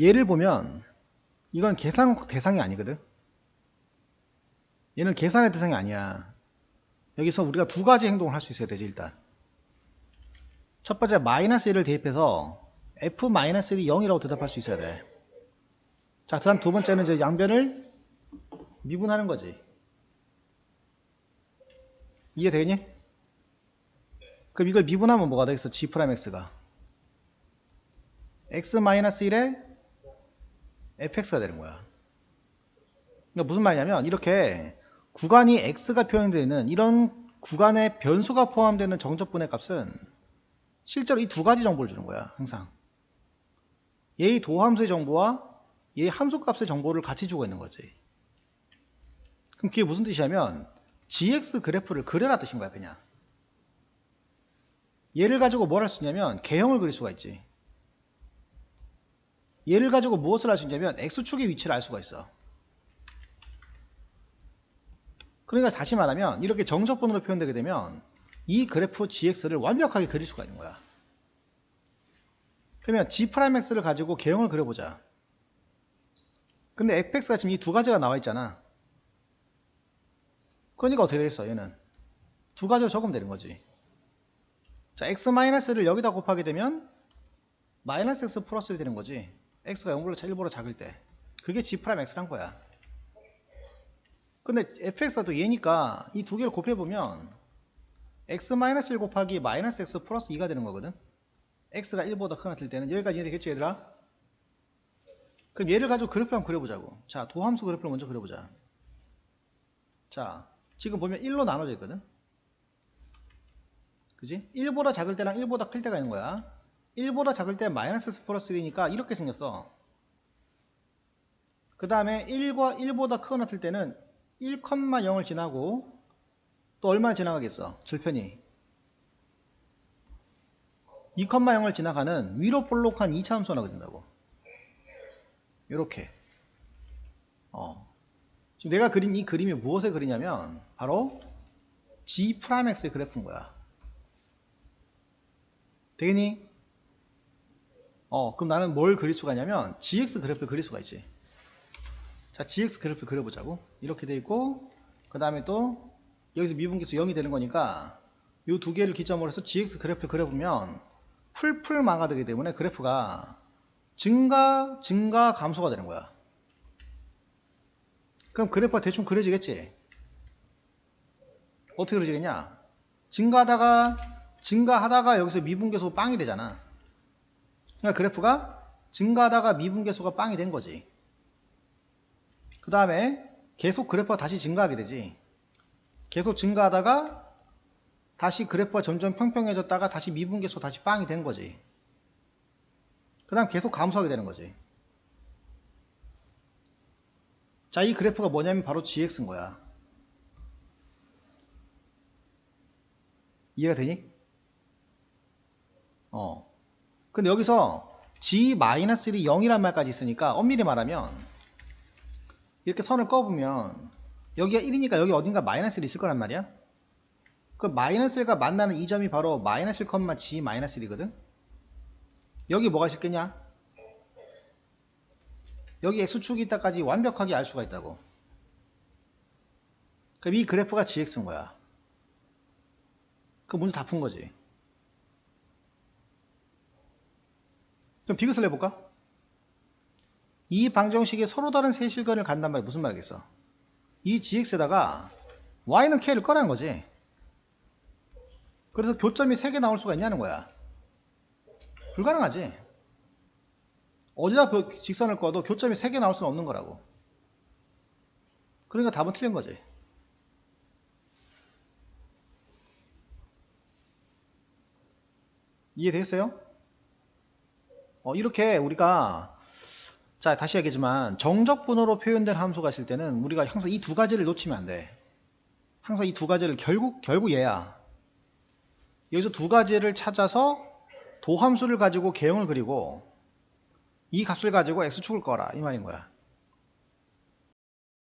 얘를 보면 이건 계산 대상이 아니거든. 얘는 계산의 대상이 아니야. 여기서 우리가 두 가지 행동을 할 수 있어야 되지 일단. 첫 번째 마이너스 1을 대입해서 f 마이너스 1이 0이라고 대답할 수 있어야 돼. 자, 그 다음 두 번째는 이제 양변을 미분하는 거지. 이해되겠니? 그럼 이걸 미분하면 뭐가 되겠어? g 프라임 x가 x 마이너스 1에 fx가 되는 거야. 그러니까 무슨 말이냐면 이렇게 구간이 x가 표현되는 이런 구간에 변수가 포함되는 정적분의 값은 실제로 이 두 가지 정보를 주는 거야. 항상. 얘의 도함수의 정보와 얘의 함수값의 정보를 같이 주고 있는 거지. 그럼 그게 무슨 뜻이냐면 gx 그래프를 그려라 뜻인 거야 그냥. 얘를 가지고 뭘 할 수 있냐면 개형을 그릴 수가 있지. 얘를 가지고 무엇을 할 수 있냐면 x축의 위치를 알 수가 있어. 그러니까 다시 말하면 이렇게 정적분으로 표현되게 되면 이 그래프 gx를 완벽하게 그릴 수가 있는 거야. 그러면 g'x를 가지고 개형을 그려보자. 근데 fx가 지금 이 두 가지가 나와 있잖아. 그러니까 어떻게 되겠어 얘는? 두 가지로 적으면 되는 거지. 자 x-를 여기다 곱하게 되면 마이너스 x 플러스 1이 되는 거지. X가 0보다 1보다 작을 때. 그게 g'x란 거야. 근데 fx가 또 얘니까 이 두 개를 곱해보면 x-1 곱하기 x 플러스 2가 되는 거거든. x가 1보다 크거나 틀 때는 여기까지 이해되겠지 얘들아? 그럼 얘를 가지고 그래프를 한번 그려보자고. 자, 도함수 그래프를 먼저 그려보자. 자, 지금 보면 1로 나눠져 있거든. 그지? 1보다 작을 때랑 1보다 클 때가 있는 거야. 1보다 작을 때 마이너스 x 플러스 1이니까 이렇게 생겼어. 그 다음에 1과 1보다 크거나 틀 때는 1,0을 지나고 또 얼마 지나가겠어? 절편이 2,0을 지나가는 위로 볼록한 2차 함수가 나게 된다고. 이렇게. 어. 지금 내가 그린 이 그림이 무엇을 그리냐면 바로 G 프라임 X의 그래프인 거야. 되겠니? 어, 그럼 나는 뭘 그릴 수가 있냐면 GX 그래프를 그릴 수가 있지. 자, GX 그래프 그려보자고. 이렇게 돼 있고, 그 다음에 또 여기서 미분계수 0이 되는 거니까 이 두 개를 기점으로 해서 GX 그래프를 그려보면 풀풀마가 되기 때문에 그래프가 증가, 증가, 감소가 되는 거야. 그럼 그래프가 대충 그려지겠지? 어떻게 그려지겠냐? 증가하다가, 증가하다가 여기서 미분계수 빵이 되잖아. 그러니까 그래프가 증가하다가 미분계수가 빵이 된 거지. 그 다음에 계속 그래프가 다시 증가하게 되지. 계속 증가하다가 다시 그래프가 점점 평평해졌다가 다시 미분계수 다시 빵이 된 거지. 그 다음 계속 감소하게 되는 거지. 자, 이 그래프가 뭐냐면 바로 GX인 거야. 이해가 되니? 어. 근데 여기서 G-1이 0이란 말까지 있으니까 엄밀히 말하면 이렇게 선을 꺼보면 여기가 1이니까 여기 어딘가 마이너스 1이 있을 거란 말이야. 그 마이너스 1과 만나는 이 점이 바로 마이너스 1, G-1이거든. 여기 뭐가 있겠냐? 여기 x축이 있다까지 완벽하게 알 수가 있다고. 그럼 이 그래프가 gx인 거야. 그 문제 다 푼 거지. 그럼 비교를 해볼까? 이 방정식이 서로 다른 세 실근을 간단 말이야. 무슨 말이겠어? 이 gx에다가 y는 k를 꺼라는 거지. 그래서 교점이 3개 나올 수가 있냐는 거야. 불가능하지. 어디다 그 직선을 꺼도 교점이 3개 나올 수는 없는 거라고. 그러니까 답은 틀린 거지. 이해되겠어요? 어, 이렇게 우리가 자 다시 얘기하지만 정적분으로 표현된 함수가 있을 때는 우리가 항상 이 두 가지를 놓치면 안 돼. 항상 이 두 가지를 결국 결국 얘야. 여기서 두 가지를 찾아서 도함수를 가지고 개형을 그리고 이 값을 가지고 x축을 꺼라 이 말인 거야